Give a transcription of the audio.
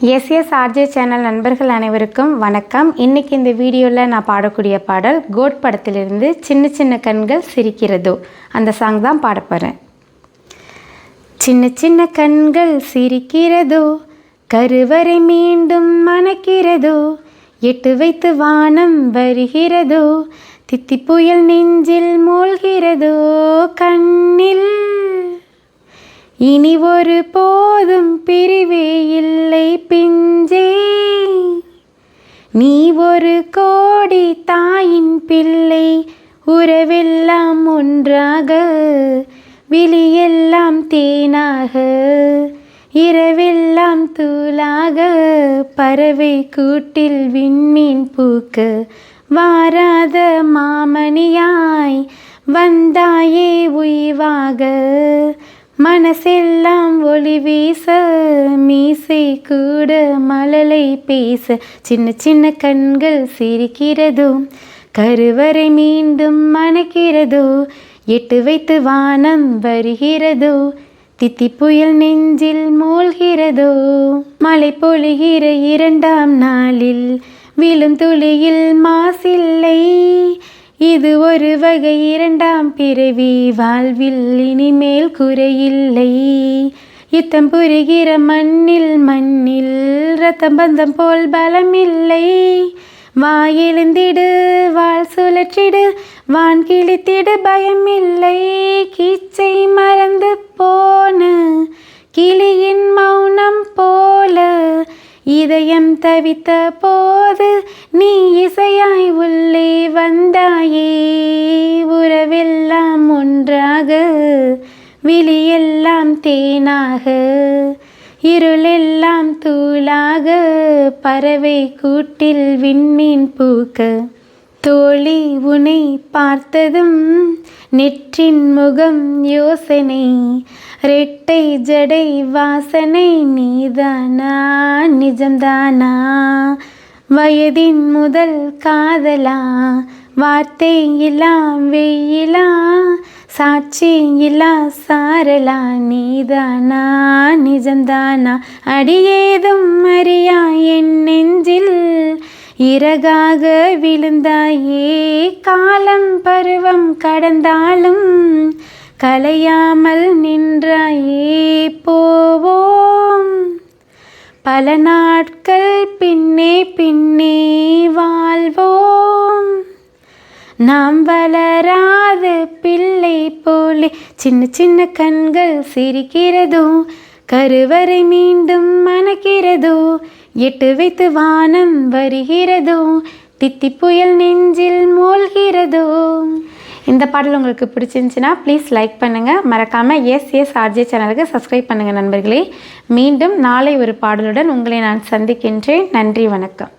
SS RJ channel நண்பர்கள் அனைவருக்கும் வணக்கம். இன்றைக்கி இந்த வீடியோவில் நான் பாடக்கூடிய பாடல் கோட் படத்திலிருந்து சின்ன சின்ன கண்கள் சிரிக்கிறதோ அந்த சாங் தான் பாடப்போகிறேன் சின்ன சின்ன கண்கள் சிரிக்கிறதோ கருவறை மீண்டும் மணக்கிறதோ எட்டு வைத்து வானம் வருகிறதோ தித்தி புயல் நெஞ்சில் மூழ்கிறதோ கண்ணில் இனி ஒரு போதும் பிரிவே இல்லை பிஞ்சே. நீ ஒரு கோடி தாயின் பிள்ளை உறவெல்லாம் ஒன்றாக விழியெல்லாம் தேனாக இரவெல்லாம் தூளாக பறவை கூட்டில் விண்மீன் பூக்க வாராத மாமணியாய் வந்தாயே உய்வாக. மனசெல்லாம் ஒளி வீச மீசை கூட மழலை பேச. சின்ன சின்ன கண்கள் சிரிக்கிறதோ கருவறை மீண்டும் மணக்கிறதோ எட்டு வைத்து வானம் வருகிறதோ தித்தி புயல் நெஞ்சில் மூழ்கிறதோ. மழை பொழிகிற இரண்டாம் நாளில் விழும் துளியில் மாசில்லை. இது ஒரு வகை இரண்டாம் பிறவி. வாழ்வில் இனிமேல் குறையில்லை. யுத்தம் புரிகிற மண்ணில் மண்ணில் ரத்தம் பந்தம் போல் பலமில்லை. வாயெழுந்திடு வாழ் சுழற்றிடு வான் கிழித்திடு பயமில்லை. கீச்சை மறந்து போன கிளி இதயம் தவித்த போது நீ இசையாய் உள்ளே வந்தாயே. உறவெல்லாம் ஒன்றாக விழியெல்லாம் தேனாக இருளெல்லாம் தூளாக பறவை கூட்டில் விண்மீன் பூக்க தோழி உனை பார்த்ததும் நெற்றின் முகம் யோசனை ரெட்டை ஜடை வாசனை நீதானா? நிஜம்தானா? வயதின் முதல் காதலா? வார்த்தை இல்லா வெயிலா? சாட்சி இல்லா சாரலா? நீதானா? நிஜம்தானா? அடியேதும் அறியா என் நெஞ்சில் இறகாக விழுந்தாயே காலம் பருவம் கடந்தாலும் கலையாமல் நின்றாயே போவோம். பல நாட்கள் பின்னே பின்னே வாழ்வோம். நாம் வளராத பிள்ளை போலே சின்ன சின்ன கண்கள் சிரிக்கிறதோ கருவறை மீண்டும் மணக்கிறதோ எட்டு வைத்து வானம் வருகிறதோ தித்தி புயல் நெஞ்சில் மூழ்கிறதோ. இந்த பாடல் உங்களுக்கு பிடிச்சிருந்துச்சின்னா ப்ளீஸ் லைக் பண்ணுங்கள் மறக்காமல் எஸ் எஸ் ஆர்ஜே சேனலுக்கு சப்ஸ்கிரைப் பண்ணுங்கள் நண்பர்களே. மீண்டும் நாளை ஒரு பாடலுடன் உங்களை நான் சந்திக்கின்றேன். நன்றி வணக்கம்.